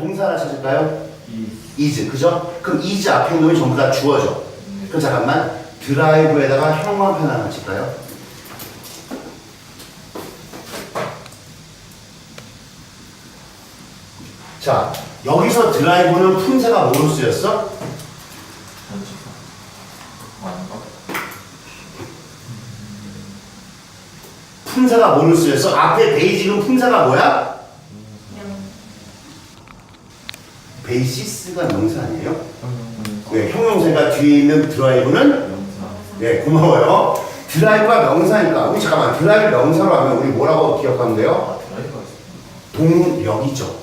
동사 하나 찾을까요? 이 is 그죠? 그럼 is 있는 놈이 전부 다 주어져. 그럼 잠깐만 드라이브에다가 형광펜 하나 칠까요? 자 여기서 드라이브는 품사가 뭐로 쓰였어? 품사가 뭐로 쓰였어? 앞에 베이직은 품사가 뭐야? 베이시스가 명사 아니에요? 네, 형용사가 뒤에 있는 드라이브는 네, 고마워요. 드라이브가 명사니까 우리 잠깐만 드라이브 명사로 하면 우리 뭐라고 기억하면 돼요? 아 동력이죠.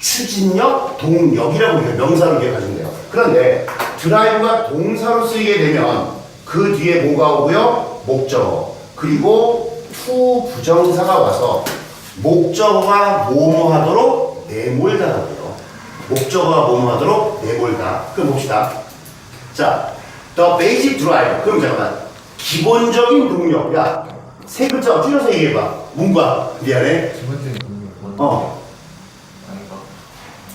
추진력, 동력이라고 우리가 명사로 기억하시면 돼요. 그런데 드라이브가 동사로 쓰이게 되면 그 뒤에 뭐가 오고요? 목적어. 그리고 투 부정사가 와서 목적어가 뭐뭐 하도록 내몰다라고요. 목적어가 뭐뭐 하도록 내몰다. 그럼 봅시다. 자, the basic drive. 그럼 잠깐만. 기본적인 동력. 야, 세 글자 줄여서 얘기해봐. 문과. 미안해. 기본적인 동력 원 어. 아닌가?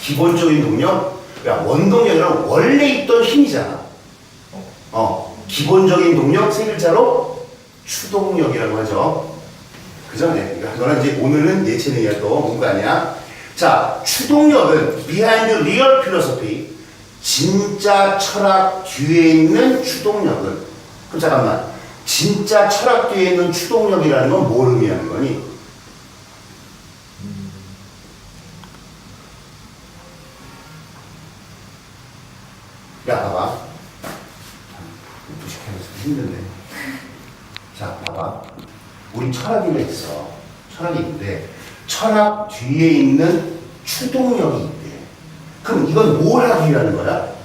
기본적인 동력? 야, 원동력이란 원래 있던 힘이잖아. 어 어. 기본적인 동력 세 글자로 추동력이라고 하죠. 그죠? 네. 그러니까 너는 이제 오늘은 예체능이야 또 문과 아니야. 자, 추동력은 behind real philosophy 진짜 철학 뒤에 있는 추동력은 그럼 잠깐만 진짜 철학 뒤에 있는 추동력이라는 건 뭘 의미하는 거니? 야, 봐봐. 무식해서 힘든데. 자, 봐봐. 우리 철학이가 있어. 철학이 있는데, 철학 뒤에 있는 추동력이 있대. 그럼 이건 뭘 하기 위한 거야?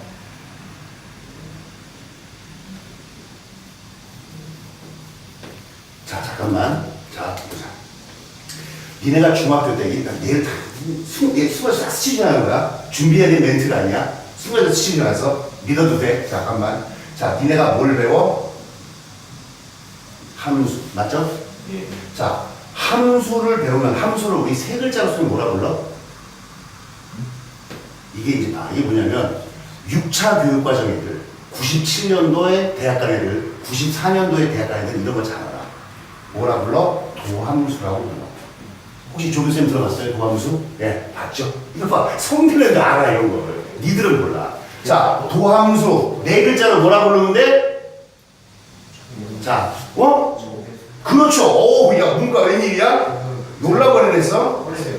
자, 잠깐만. 자, 보자. 니네가 중학교 때, 그러니까 내일 다, 숨, 얘 숨어서 다 스치지하는 거야. 준비해야 될 멘트가 아니야. 숨어서 스치지 않아서 믿어도 돼. 잠깐만. 자, 니네가 뭘 배워? 함수. 맞죠? 예 자, 함수를 배우면 함수를 우리 세 글자로 쓰면 뭐라 불러? 이게 이제 봐. 이게 뭐냐면 6차 교육 과정 애들, 97년도에 대학 간 애들, 94년도에 대학 간 애들 이런 거 잘 알아. 뭐라 불러? 도함수라고 불러. 혹시 조교쌤 들어봤어요? 도함수? 예, 봤죠? 이거 봐. 성들은 다 알아, 이런 거를. 니들은 몰라. 자, 도함수. 네 글자로 뭐라 부르는데? 자, 어? 그렇죠. 오, 야, 문과 웬일이야? 오래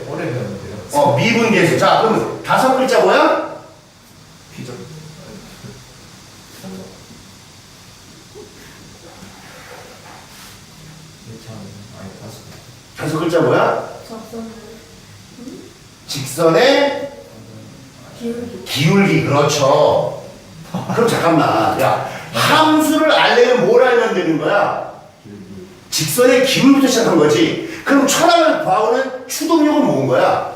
오래 배웠는데요 어, 미분 계수. 자, 그럼 다섯 글자 뭐야? 비전 다섯 다섯 글자 뭐야? 직선의 기울기 기울기. 그렇죠. 그럼 잠깐만. 야, 함수를 알려면 뭘 알면 되는 거야? 직선의 기울기부터 시작한 거지. 그럼 철학을 봐오는 추동력은 뭔 거야?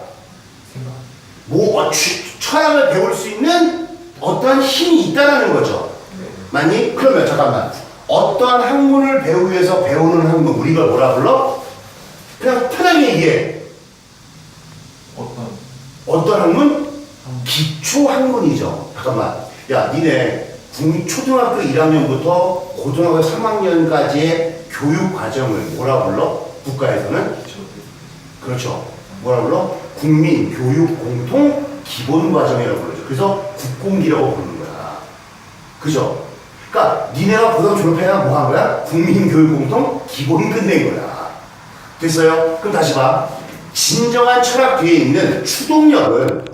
뭐, 어, 추- 철학을 배울 수 있는 어떠한 힘이 있다라는 거죠. 네 맞니? 그러면 잠깐만. 어떠한 학문을 배우기 위해서 배우는 학문, 우리가 뭐라 불러? 그냥 편하게 얘기해. 어떤 어떤 학문? 한 기초 학문이죠. 잠깐만. 야, 니네 중, 초등학교 1학년부터 고등학교 3학년까지의 교육 과정을 뭐라 불러? 국가에서는? 그렇죠. 뭐라 불러? 국민 교육 공통 기본 과정이라고 부르죠. 그래서 국공기라고 부르는 거야. 그죠? 그러니까 니네가 고등학교 졸업해야 뭐 한 거야? 국민 교육 공통 기본 끝낸 거야. 됐어요? 그럼 다시 봐. 진정한 철학 뒤에 있는 추동력은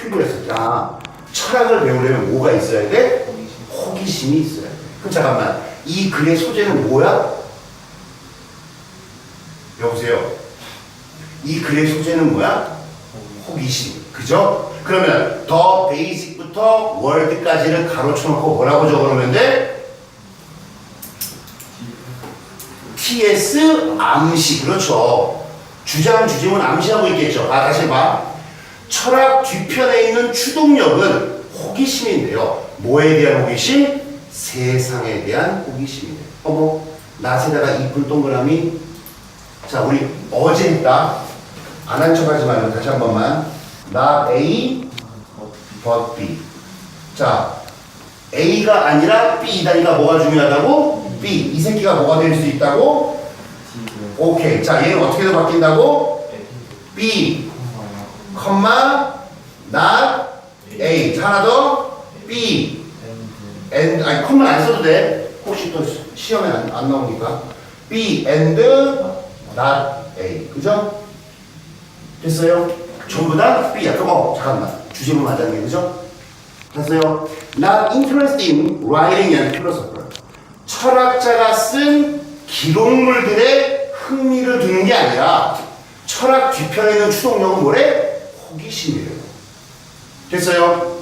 curious. 야, 철학을 배우려면 뭐가 있어야 돼? 호기심이 있어야 돼. 그럼 잠깐만. 이 글의 소재는 뭐야? 여보세요? 이 글의 소재는 뭐야? 호기심. 그죠? 그러면 더 베이직부터 월드까지를 가로쳐놓고 뭐라고 적어놓으면 돼? TS 암시. 그렇죠. 주장, 주제문 암시하고 있겠죠. 아, 다시 봐. 철학 뒤편에 있는 추동력은 호기심인데요. 뭐에 대한 호기심? 세상에 대한 호기심이에요. 어머, 낫에다가 이쁜 동그라미. 자, 우리 어제 했다. 안한 척 하지 말고 다시 한 번만. not A 어, but B. 자, A가 아니라 B이다 니까 뭐가 중요하다고? B. 이 새끼가 뭐가 될 수 있다고? 오케이. 자, 얘는 어떻게 더 바뀐다고? B, 컴마, not A. 자, 하나 더. B, and, 아니, 컴마 안 써도 돼. 혹시 또 시- 시험에 안, 안 나오니까. B, and, not A. 그죠? 됐어요? 전부 다 B야. 그럼, 어, 잠깐만. 주제문 맞았네. 그죠? 됐어요? Not interested in writing and philosopher. 철학자가 쓴 기록물들에 흥미를 두는 게 아니라 철학 뒤편에 있는 추동력은 뭐래? 호기심이래요. 됐어요?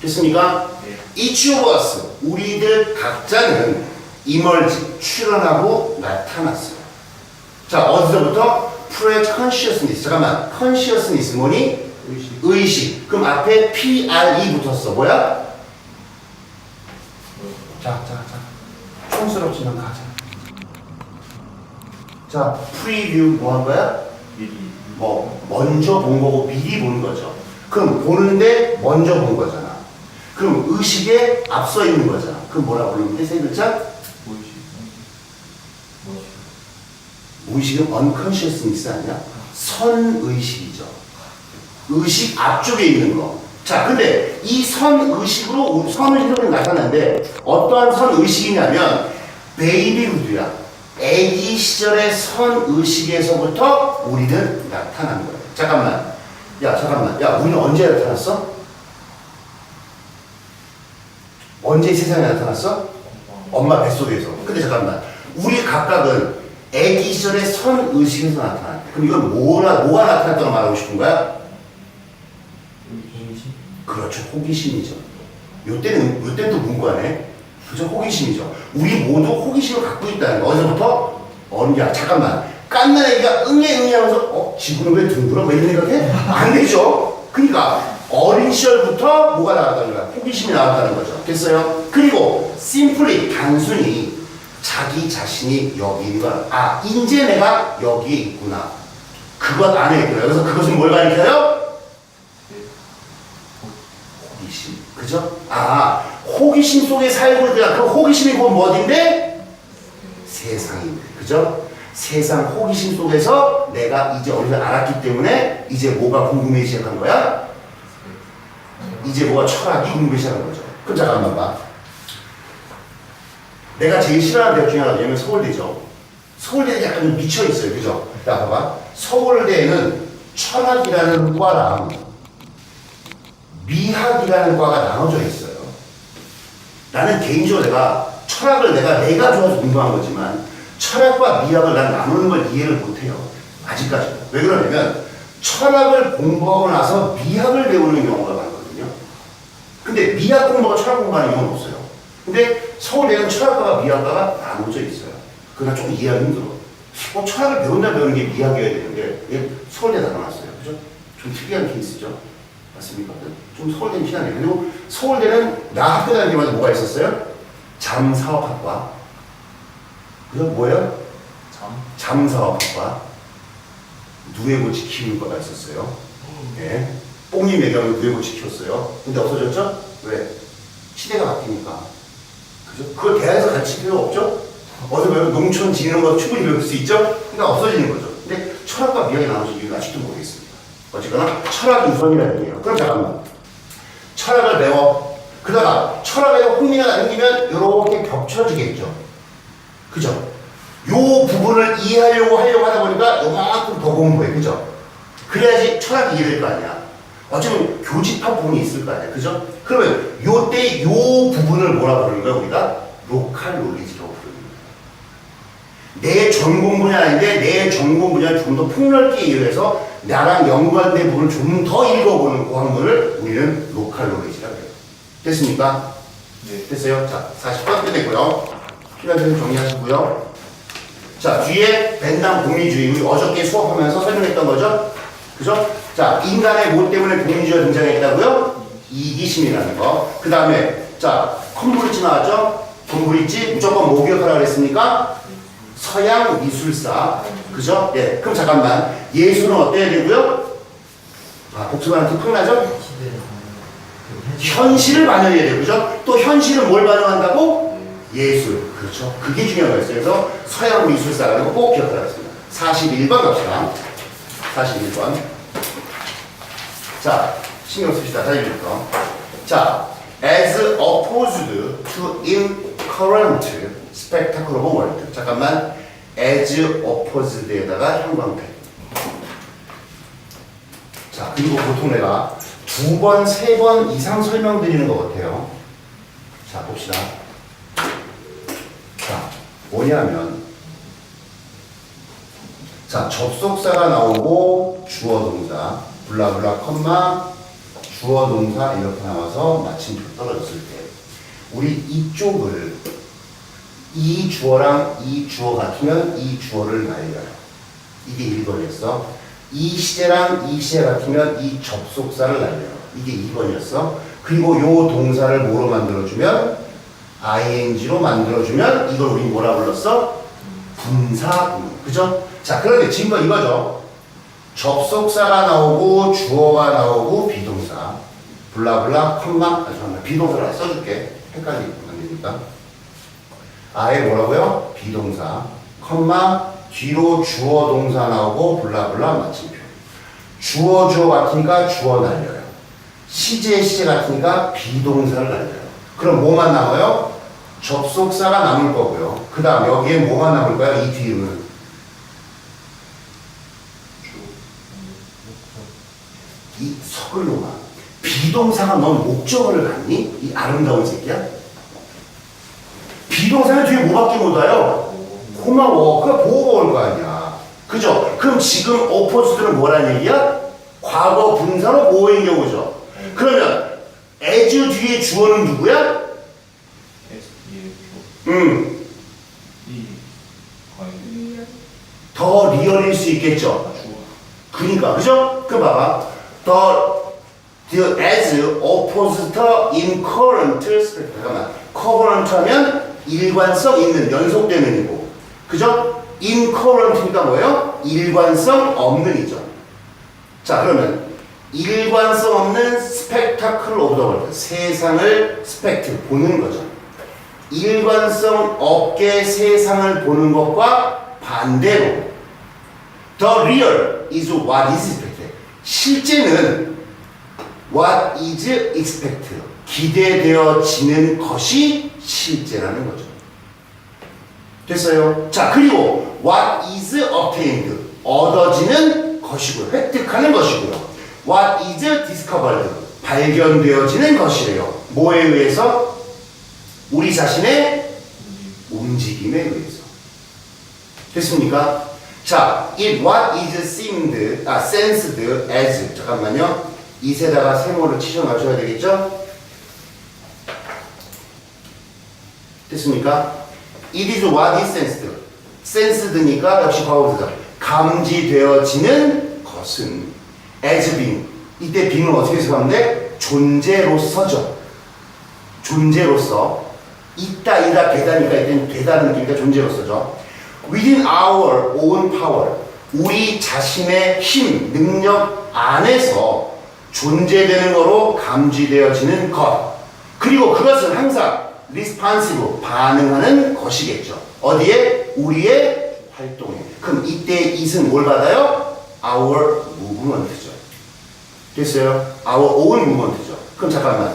됐습니까? 네. Each of us, 우리들 각자는 emerge, 출현하고 나타났어요. 자, 어디서부터? pre-consciousness. 잠깐만, consciousness 뭐니? 의식 의식. 그럼 앞에 PRE 붙었어. 뭐야? 자, 자, 자. 촌스럽지만 가자. 자, 프리뷰 뭐한 거야? 미리 뭐, 먼저 본 거고 미리 본 거죠. 그럼 보는데 먼저 본 거잖아. 그럼 의식에 앞서 있는 거잖아. 그럼 뭐라 부르면 돼? 세 글자? 무의식 무의식 의식은 unconsciousness 아니야? 선의식이죠. 의식 앞쪽에 있는 거. 자, 근데 이 선의식으로, 선의식으로 나타나는데 어떠한 선의식이냐면 베이비후드야. 애기 시절의 선의식에서부터 우리는 나타난 거예요. 잠깐만. 야, 잠깐만. 야, 우리는 언제 나타났어? 언제 이 세상에 나타났어? 엄마 뱃속에서. 근데 잠깐만. 우리 각각은 애기 시절의 선의식에서 나타나. 그럼 이건 뭐라, 뭐가 나타났다고 말하고 싶은 거야? 그렇죠. 호기심이죠. 요때는, 요때는 또 문과네. 그죠? 호기심이죠. 우리 모두 호기심을 갖고 있다는 거. 어디서부터? 야, 잠깐만. 깐난 애기가 응애 응애 하면서, 어, 지구는 왜 둥글어? 왜 이런 생각해? 안 되죠. 그러니까, 어린 시절부터 뭐가 나왔다는 거야? 호기심이 나왔다는 거죠. 됐어요? 그리고, 심플리, 단순히, 자기 자신이 여기 거야. 아, 이제 내가 여기에 있구나. 그것 안에 있구나. 그래서 그것은 뭘 가리켜요? 호기심. 그죠? 아, 호기심 속에 살고 있구나. 그 호기심이 곧 뭐인데? 세상입니다. 그죠? 세상 호기심 속에서 내가 이제 어디서 알았기 때문에 이제 뭐가 궁금해지기 시작한 거야? 이제 뭐가 철학이 궁금해지기 시작한 거죠. 그럼 잠깐만 봐. 내가 제일 싫어하는 대학 중에 하나가 뭐냐면 서울대죠. 서울대는 약간 좀 미쳐 있어요. 그죠? 자, 봐봐. 서울대에는 철학이라는 과랑 미학이라는 과가 나눠져 있어요. 나는 개인적으로 내가 철학을 내가 내가 좋아서 공부한 거지만 철학과 미학을 난 나누는 걸 이해를 못해요. 아직까지. 왜 그러냐면 철학을 공부하고 나서 미학을 배우는 경우가 많거든요. 근데 미학 공부가 철학 공부하는 경우는 없어요. 근데 서울대는 철학과가 미학과가 나눠져 있어요. 그러나 조금 이해하기 힘들어. 어, 철학을 배운다 배우는 게 미학이어야 되는데 왜 서울대 나눠놨어요. 그죠? 좀 특이한 케이스죠. 맞습니까? 좀 서울대는 희한해요. 그리고 서울대는 나 학교 다닐 때마다 뭐가 있었어요? 잠사업학과. 그죠? 뭐예요? 잠 잠사업학과. 누에고치 키우는 과가 있었어요. 예. 뽕님 얘기하면 누에고치 키웠어요. 근데 없어졌죠? 왜? 시대가 바뀌니까. 그죠? 그걸 대학에서 가르칠 필요 없죠? 어디 보면 농촌 지내는 거 충분히 배울 수 있죠? 그러니까 없어지는 거죠. 근데 철학과 미학이 나눠진 이유는 아직도 모르겠습니다. 어쨌거나 철학 우선이라는 얘기예요. 그럼 잠깐만. 철학을 배워. 그러다가 철학에 흥미가 생기면 이렇게 겹쳐지겠죠. 그죠? 요 부분을 이해하려고 하려고 하다 보니까 요만큼 더 공부해. 그죠? 그래야지 철학이 이해될 거 아니야. 어쩌면 교집합 부분이 있을 거 아니야. 그죠? 그러면 요때 요 부분을 뭐라 부르는 거야, 우리가? 로컬 놀리지라고 부르는 거야. 내 전공 분야 아닌데 내 전공 분야를 좀 더 폭넓게 이해해서 나랑 연관된 부분을 좀 더 읽어보는 그 학문을 우리는 로컬 놀리지라고 해요. 됐습니까? 네 됐어요? 자, 40번 끝냈고요. 필요한 점 정리하시고요. 자, 뒤에 벤담 공리주의. 우리 어저께 수업하면서 설명했던 거죠? 그죠? 자, 인간의 뭐 때문에 공리주의가 등장했다고요? 이기심이라는 거. 그 다음에, 자, 컴브리지 나왔죠? 컴브리지 무조건 뭐 기억하라고 그랬습니까? 서양 미술사. 그죠? 예. 그럼 잠깐만. 예술은 어때야 되고요? 아, 복수하는 티팍 나죠? 시대를 그 현실을 반영해야 돼요. 그죠? 또 현실은 뭘 반영한다고? 예술. 그렇죠. 그게 중요한 거였어요. 그래서 서양 미술사라는 거 꼭 기억하겠습니다. 41번 갑시다. 41번. 자, 신경 씁시다. 다시부터. 자, as opposed to in current spectacle of world. 잠깐만. as opposed에다가 형광펜. 자, 그리고 보통 내가 두 번, 세 번 이상 설명드리는 것 같아요. 자, 봅시다. 자, 뭐냐면, 자, 접속사가 나오고 주어 동사, 블라블라 컴마, 주어 동사 이렇게 나와서 마침표 떨어졌을 때, 우리 이쪽을 이 주어랑 이 주어 같으면 이 주어를 날려요. 이게 1번이었어. 이 시제랑 이 시제 같으면 이 접속사를 날려요. 이게 2번이었어. 그리고 요 동사를 뭐로 만들어주면 ing로 만들어주면 이걸 우리 뭐라 불렀어? 분사. 그죠? 자, 그런데 지금 이거죠. 접속사가 나오고 주어가 나오고 비동사. 블라블라 컴마 아, 잠깐만 비동사를 써줄게. 헷갈리면 안 되니까. 아예 뭐라고요? 비동사, 컴마, 뒤로 주어 동사 나오고 블라블라 마침표. 주어 주어 같으니까 주어 날려요. 시제 시제 같으니까 비동사를 날려요. 그럼 뭐만 남아요? 접속사가 남을 거고요. 그 다음 여기에 뭐가 남을까요? 이 뒤에는 이 서글로만 비동사가 넌 목적어를 갖니? 이 아름다운 새끼야? 비동사는 뒤에 뭐밖에 못 와요? 고마워. 그거 보고 올거 아니야. 그죠? 그럼 지금 오퍼스들은 뭐란 얘기야? 과거 분사로 보호인 경우죠. 그러면 as 뒤에 주어는 누구야? 음, 더 리얼일 수 있겠죠. 그니까, 그죠? 그 봐봐. The, the as opposed in current. 잠깐만. current 하면 일관성 있는, 연속되는 이고. 그죠? in current니까 뭐예요? 일관성 없는 이죠. 자, 그러면 일관성 없는 spectacle of the world. 세상을 spect, 보는 거죠. 일관성 없게 세상을 보는 것과 반대로 The real is what is. 실제는 what is expected. 기대되어지는 것이 실제라는 거죠. 됐어요? 자, 그리고 what is obtained. 얻어지는 것이고요. 획득하는 것이고요. what is discovered. 발견되어지는 것이래요. 뭐에 의해서? 우리 자신의 움직임에 의해서. 됐습니까? 자, it what is seemed, 아, sensed as. 잠깐만요. 이세다가 세모를 치셔 놔줘야 되겠죠? 됐습니까? It is what is sensed. sensed니까 역시 과거부사. 감지되어지는 것은 as being. 이때 being은 어떻게 해석하면 돼? 존재로서죠. 존재로서. 있다, 이다, 되다니까 이때는 되다는 느낌이니까 존재로서죠. Within our own power. 우리 자신의 힘, 능력 안에서 존재되는 거로 감지되어지는 것. 그리고 그것은 항상 responsive, 반응하는 것이겠죠. 어디에? 우리의 활동에. 그럼 이때 it은 뭘 받아요? Our movement죠. 됐어요? Our own movement죠. 그럼 잠깐만.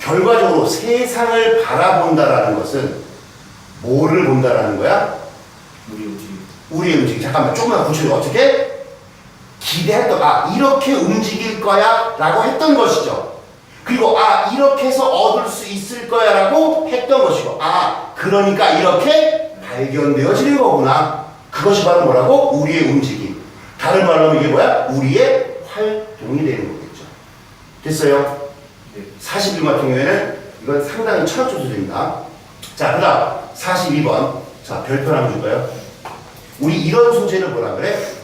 결과적으로 세상을 바라본다라는 것은 뭐를 본다라는 거야? 우리 움직임 우리의 움직임. 잠깐만, 조금만 구체적으로 어떻게? 기대했던, 아, 이렇게 움직일 거야 라고 했던 것이죠. 그리고, 아, 이렇게 해서 얻을 수 있을 거야 라고 했던 것이고, 아, 그러니까 이렇게 발견되어지는 거구나. 그것이 바로 뭐라고? 우리의 움직임. 다른 말로 하면 이게 뭐야? 우리의 활동이 되는 거겠죠. 됐어요? 네 41번 같은 경우에는 이건 상당히 철학적 소재입니다. 자, 그 다음 42번. 자, 별표 하나 줄까요? 우리 이런 소재를 뭐라 그래?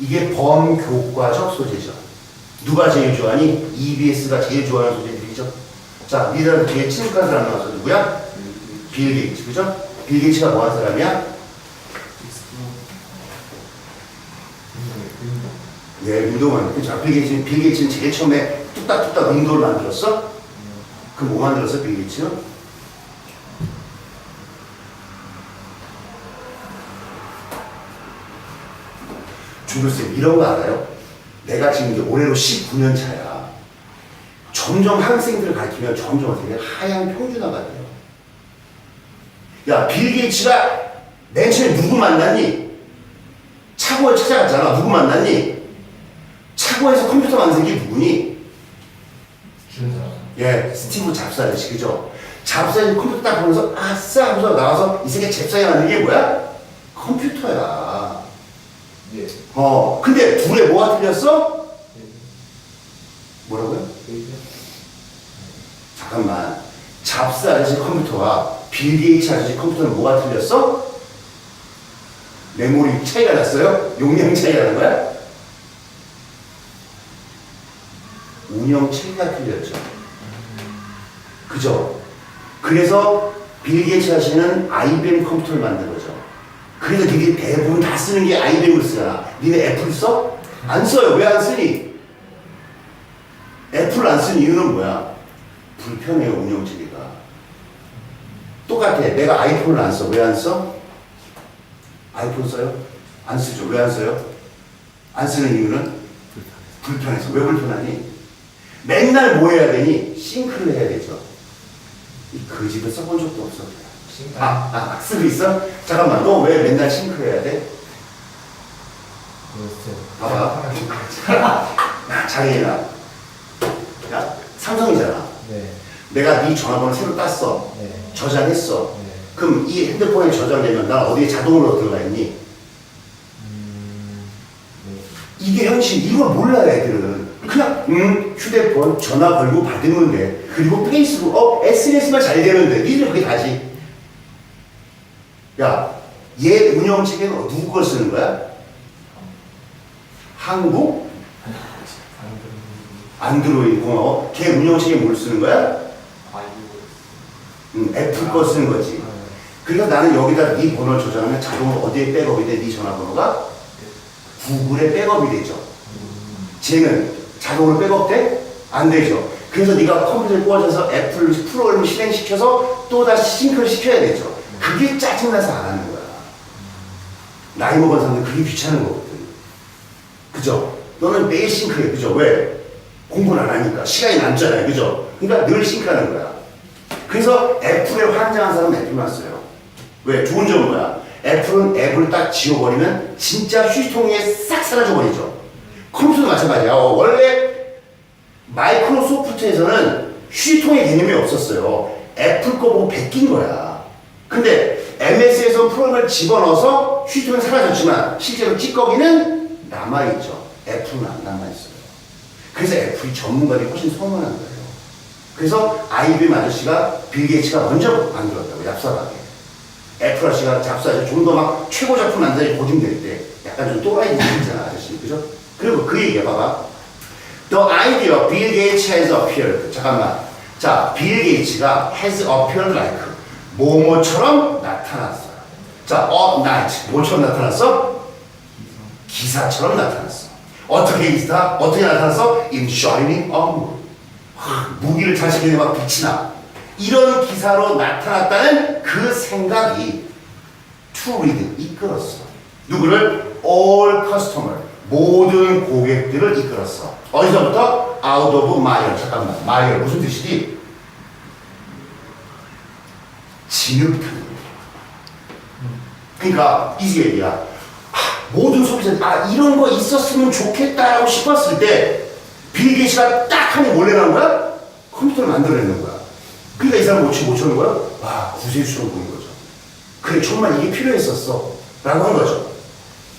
이게 범교과적 소재죠. 누가 제일 좋아하니? EBS가 제일 좋아하는 소재들이죠. 자, 니들 뒤에 친숙한 사람 나와서 누구야? 빌 게이츠, 그죠? 빌 게이츠가 뭐 하는 사람이야? 예, 운동만. 그죠? 빌 게이츠, 빌 게이츠는 제일 처음에 뚝딱뚝딱 운동을 만들었어? 그 뭐 만들었어, 빌 게이츠는? 준교쌤, 이런 거 알아요? 내가 지금 이제 올해로 19년 차야. 점점 학생들을 가르치면 점점 어떻게 하향 평준화가 돼요. 야, 빌 게이츠가 맨 처음에 누구 만났니? 차고에 찾아갔잖아. 누구 만났니? 차고에서 컴퓨터 만든 게 누구니? 예, 스티브 잡스 아저씨, 그죠? 잡스 아저씨 컴퓨터 딱 보면서 아싸 하면서 나와서 이 새끼 잽싸게 만든 게 뭐야? 컴퓨터야. 예. 어, 근데 둘에 뭐가 틀렸어? 뭐라고요? 잠깐만. 잡스 아저씨 컴퓨터와 빌 게이츠 아저씨 컴퓨터는 뭐가 틀렸어? 메모리 차이가 났어요? 용량 차이가 난 거야? 운영 체계가 틀렸죠. 그죠? 그래서 빌 게이츠 아저씨는 IBM 컴퓨터를 만든 거죠. 그래서 니네 대부분 다 쓰는 게 IBM을 쓰잖아. 니네 애플 써? 안 써요. 왜 안 쓰니? 애플 안 쓰는 이유는 뭐야? 불편해요, 운영 체계가. 똑같아. 내가 아이폰을 안 써. 왜 안 써? 아이폰 써요? 안 쓰죠. 왜 안 써요? 안 쓰는 이유는? 불편해서. 왜 불편하니? 맨날 뭐 해야 되니? 싱크를 해야 되죠. 이 그 집을 써본 적도 없어. 아, 아, 쓰고 있어? 잠깐만, 너 왜 맨날 싱크 해야 돼? 봐봐. 야, 장애인아. 야, 삼성이잖아. 네. 내가 네 전화번호 새로 땄어. 네. 저장했어. 네. 그럼 이 핸드폰에 저장되면 난 어디에 자동으로 들어가 있니? 음. 네. 이게 현실, 이걸 몰라, 애들은. 그냥, 음, 휴대폰 전화 걸고 받으면 돼. 그리고 페이스북, 어, SNS만 잘 돼. 니들 그게 다지. 야, 얘 운영체계는 누구 걸 쓰는 거야? 한국? 안드로이드 고마워. 걔 운영체계 뭘 쓰는 거야? 음, 애플 거 쓰는 거지. 그러니까 나는 여기다 네 번호를 저장하면 자동으로 어디에 백업이 돼? 네 전화번호가? 구글에 백업이 되죠. 쟤는 자동으로 백업돼? 안 되죠. 그래서 네가 컴퓨터에 꽂아서 애플 프로그램을 실행시켜서 또다시 싱크를 시켜야 되죠. 그게 짜증나서 안 하는 거야. 나이 먹은 사람들 그게 귀찮은 거거든. 그죠? 너는 매일 싱크해. 그죠? 왜? 공부를 안 하니까. 시간이 남잖아요. 그죠? 그러니까 늘 싱크하는 거야. 그래서 애플에 환장한 사람은 애플만 써요. 왜? 좋은 점은 뭐야? 애플은 앱을 딱 지워버리면 진짜 휴지통에 싹 사라져버리죠. 컴퓨터도 마찬가지야. 어, 원래 마이크로소프트에서는 휴지통의 개념이 없었어요. 애플 거 보고 베낀 거야. 근데 MS에서 프로그램을 집어넣어서 휴지통이 사라졌지만 실제로 찌꺼기는 남아있죠. 애플은 안 남아있어요. 그래서 애플이 전문가들이 훨씬 선호하는 거예요. 그래서 IBM 아저씨가 빌 게이츠가 먼저 만들었다고 얍삽하게. 애플 아저씨가 잡사에서 좀 더 막 최고 작품 만들기 고증될 때 약간 좀 또라이 느낌이잖아 아저씨 그죠? 그리고 그 얘기야 봐봐. The idea Bill Gates has appeared. 잠깐만. 자, 빌 게이츠가 has appeared like 뭐뭐처럼 나타났어요. 자, of night. 뭐처럼 나타났어? 기사처럼 나타났어. 어떻게 기사? 어떻게 나타났어? In shining armor. 하, 무기를 장식했는데 막 빛이 나. 이런 기사로 나타났다는 그 생각이 read 이끌었어. 누구를? all customer. 모든 고객들을 이끌었어. 어디서부터? out of mire. 잠깐만. mire 무슨 뜻이지? 진흙탕. 그러니까 이게 얘기야. 아, 모든 소비자들 아 이런 거 있었으면 좋겠다라고 싶었을 때 빌 게이츠가 딱 하니 몰래 난 거야? 컴퓨터를 만들어내는 거야. 그러니까 이 사람 못, 치- 못 쳐는 거야? 와 구세주처럼 보인 거죠. 그래 정말 이게 필요했었어 라고 한 거죠.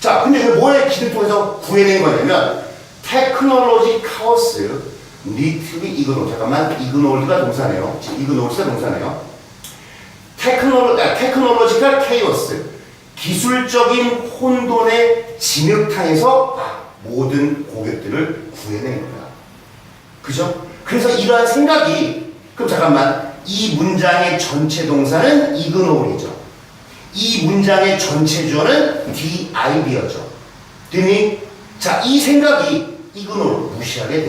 자 근데 그 뭐의 기를 통해서 구해낸 거냐면 테크놀로지 카오스 니트비 이그노 잠깐만 이그노가 동사네요. 지금 이그노가 동사네요. 테크놀로, 아, 테크놀로지컬 케이오스 기술적인 혼돈의 진흙탕에서 아, 모든 고객들을 구해낸 거야. 그죠? 그래서 이러한 생각이 그럼 잠깐만 이 문장의 전체 동사는 이그노울이죠. 이 문장의 전체 주어는 DIB어죠. 됐니? 자, 이 생각이 이근호를 무시하게 돼.